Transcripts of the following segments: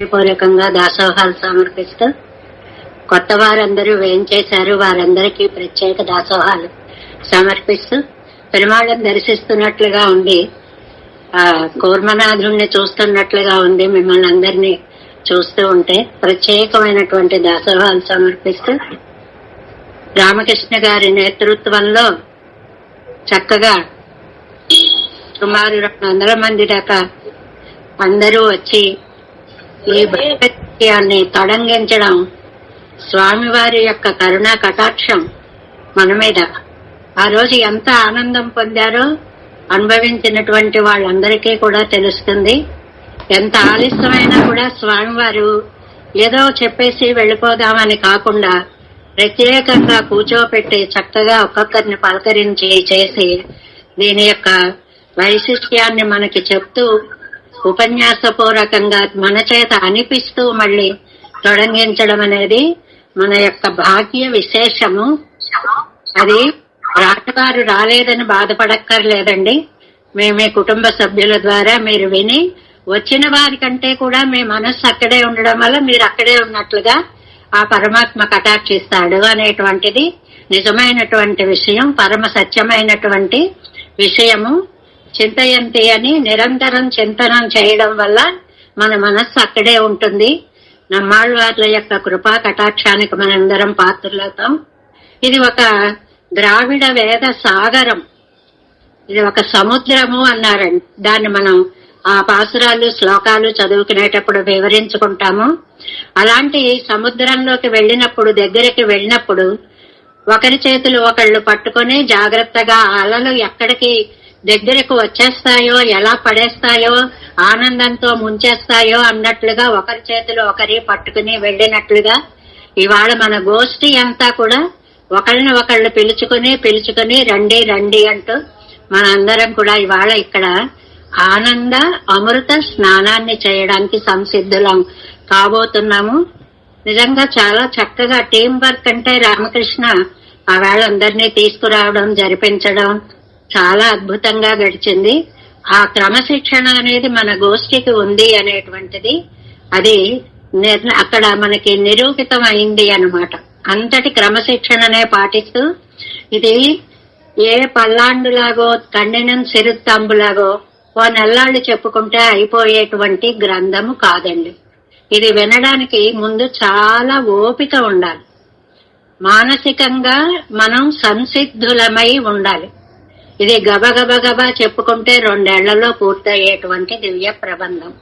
పూర్వకంగా దాసోహాలు సమర్పిస్తూ కొత్త వారందరూ వేయించేశారు వారందరికీ ప్రత్యేక దాసోహాలు సమర్పిస్తూ పెరుమాళం దర్శిస్తున్నట్లుగా ఉంది ఆ కూర్మనాథుణ్ణి చూస్తున్నట్లుగా ఉంది మిమ్మల్ని అందరినీ చూస్తూ ఉంటే ప్రత్యేకమైనటువంటి దాసోహాలు సమర్పిస్తూ రామకృష్ణ గారి నేతృత్వంలో చక్కగా సుమారు రెండు వందల మంది దాకా అందరూ వచ్చి ఈ భక్త్యాన్ని తొడంగించడం స్వామివారి యొక్క కరుణా కటాక్షం మన మీద. ఆ రోజు ఎంత ఆనందం పొందారో అనుభవించినటువంటి వాళ్ళందరికీ కూడా తెలుస్తుంది. ఎంత ఆలస్యమైనా కూడా స్వామివారు ఏదో చెప్పేసి వెళ్ళిపోదామని కాకుండా ప్రత్యేకంగా కూర్చోపెట్టి చక్కగా ఒక్కొక్కరిని పలకరించి చేసి దీని యొక్క వైశిష్ట్యాన్ని మనకి చెప్తూ ఉపన్యాసపూర్వకంగా మన చేత అనిపిస్తూ మళ్ళీ తొడంగించడం అనేది మన యొక్క భాగ్య విశేషము. అది రాటవారు రాలేదని బాధపడక్కర్లేదండి. మేమే కుటుంబ సభ్యుల ద్వారా మీరు విని వచ్చిన వారి కంటే కూడా మీ మనస్సు అక్కడే ఉండడం వల్ల మీరు అక్కడే ఉన్నట్లుగా ఆ పరమాత్మ కటాక్షిస్తాడు అనేటువంటిది నిజమైనటువంటి విషయం పరమ సత్యమైనటువంటి విషయము. చింతయంతి అని నిరంతరం చింతనం చేయడం వల్ల మన మనస్సు అక్కడే ఉంటుంది. నమ్మాళ్ళవార్ల యొక్క కృపా కటాక్షానికి మనందరం పాత్రలవుతాం. ఇది ఒక ద్రావిడ వేద సాగరం. ఇది ఒక సముద్రము అన్నారండి. దాన్ని మనం ఆ పాసురాలు శ్లోకాలు చదువుకునేటప్పుడు వివరించుకుంటాము. అలాంటి సముద్రంలోకి వెళ్ళినప్పుడు దగ్గరికి వెళ్ళినప్పుడు ఒకరి చేతులు ఒకళ్ళు పట్టుకొని జాగ్రత్తగా అలలు ఎక్కడికి దగ్గరకు వచ్చేస్తాయో ఎలా పడేస్తాయో ఆనందంతో ముంచేస్తాయో అన్నట్లుగా ఒకరి చేతిలో ఒకరి పట్టుకుని వెళ్ళినట్లుగా ఇవాళ మన గోష్ఠి అంతా కూడా ఒకరిని ఒకళ్ళు పిలుచుకుని పిలుచుకుని రండి రండి అంటూ మనందరం కూడా ఇవాళ ఇక్కడ ఆనంద అమృత స్నానాన్ని చేయడానికి సంసిద్ధులం కాబోతున్నాము. నిజంగా చాలా చక్కగా టీం వర్క్ అంటే రామకృష్ణ ఆ వేళ అందరినీ తీసుకురావడం జరిపించడం చాలా అద్భుతంగా గడిచింది. ఆ క్రమశిక్షణ అనేది మన గోష్ఠికి ఉంది అనేటువంటిది. అది నిర్ణ- అక్కడ మనకి నిరూపితం అయింది అనమాట అంతటి క్రమశిక్షణనే పాటిస్తూ ఇది ఏ పల్లాండులాగో కండినం సిరుత్తంబులాగో ఓ నెల్లాళ్ళు చెప్పుకుంటే అయిపోయేటువంటి గ్రంథము కాదండి. ఇది వినడానికి ముందు చాలా ఓపిక ఉండాలి. మానసికంగా మనం సంసిద్ధులమై ఉండాలి. ఇది గబగబగబా చెప్పుకుంటే రెండేళ్ళలో పూర్తయ్యేటువంటి దివ్య ప్రబంధం.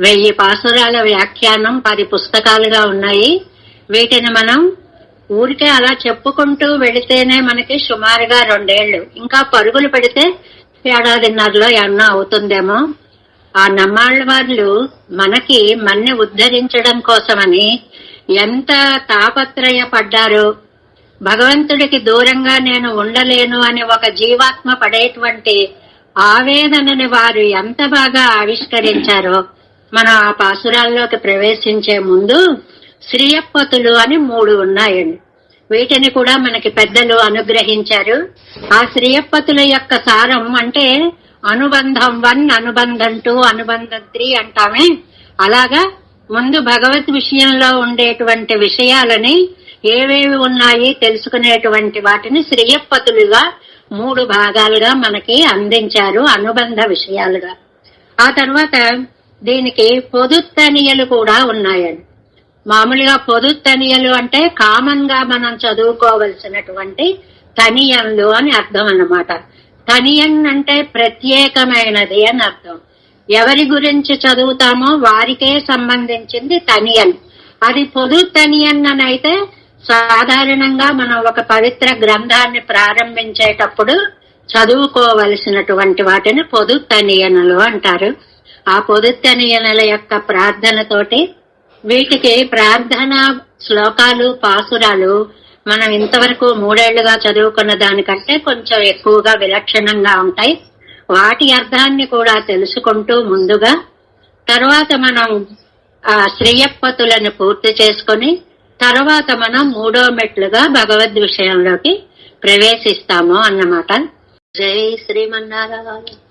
వెయ్యి పాసురాల వ్యాఖ్యానం పది పుస్తకాలుగా ఉన్నాయి. వీటిని మనం ఊరికే అలా చెప్పుకుంటూ వెళితేనే మనకి సుమారుగా రెండేళ్ళు. ఇంకా పరుగులు పెడితే ఏడాదిన్నరలో ఏమన్నా అవుతుందేమో. ఆ నమ్మాళ్ళ వాళ్ళు మనకి మన్ని ఉద్ధరించడం కోసమని ఎంత తాపత్రయ పడ్డారో భగవంతుడికి దూరంగా నేను ఉండలేను అని ఒక జీవాత్మ పడేటువంటి ఆవేదనని వారు ఎంత బాగా ఆవిష్కరించారో మనం ఆ పాసురాల్లోకి ప్రవేశించే ముందు శ్రీయప్పతులు అని మూడు ఉన్నాయండి. వీటిని కూడా మనకి పెద్దలు అనుగ్రహించారు. ఆ శ్రీయప్పతుల యొక్క సారం అంటే అనుబంధం వన్ అనుబంధం టూ అనుబంధం త్రీ అంటామే. అలాగా ముందు భగవత్ విషయంలో ఉండేటువంటి విషయాలని ఏవేవి ఉన్నాయి తెలుసుకునేటువంటి వాటిని శ్రేయపతులుగా మూడు భాగాలుగా మనకి అందించారు అనుబంధ విషయాలుగా. ఆ తర్వాత దీనికి పొదుత్తనియలు కూడా ఉన్నాయండి. మామూలుగా పొదుత్తనియలు అంటే కామన్గా మనం చదువుకోవలసినటువంటి తనియన్లు అని అర్థం అన్నమాట. తనియన్ అంటే ప్రత్యేకమైనది అని అర్థం. ఎవరి గురించి చదువుతామో వారికే సంబంధించింది తనియన్ అది పొదు తనియన్ అని అయితే సాధారణంగా మనం ఒక పవిత్ర గ్రంథాన్ని ప్రారంభించేటప్పుడు చదువుకోవలసినటువంటి వాటిని పొదుత్తనియనలు అంటారు. ఆ పొదుత్తనియనల యొక్క ప్రార్థనతోటి వీటికి ప్రార్థన శ్లోకాలు పాసురాలు మనం ఇంతవరకు మూడేళ్ళుగా చదువుకున్న దానికంటే కొంచెం ఎక్కువగా విలక్షణంగా ఉంటాయి. వాటి అర్థాన్ని కూడా తెలుసుకుంటూ ముందుగా తర్వాత మనం ఆ శ్రీయప్పతులను పూర్తి చేసుకొని తర్వాత మనం మూడో మెట్లుగా భగవద్ విషయంలోకి ప్రవేశిస్తాము అన్నమాట. జై శ్రీమన్నారాయణ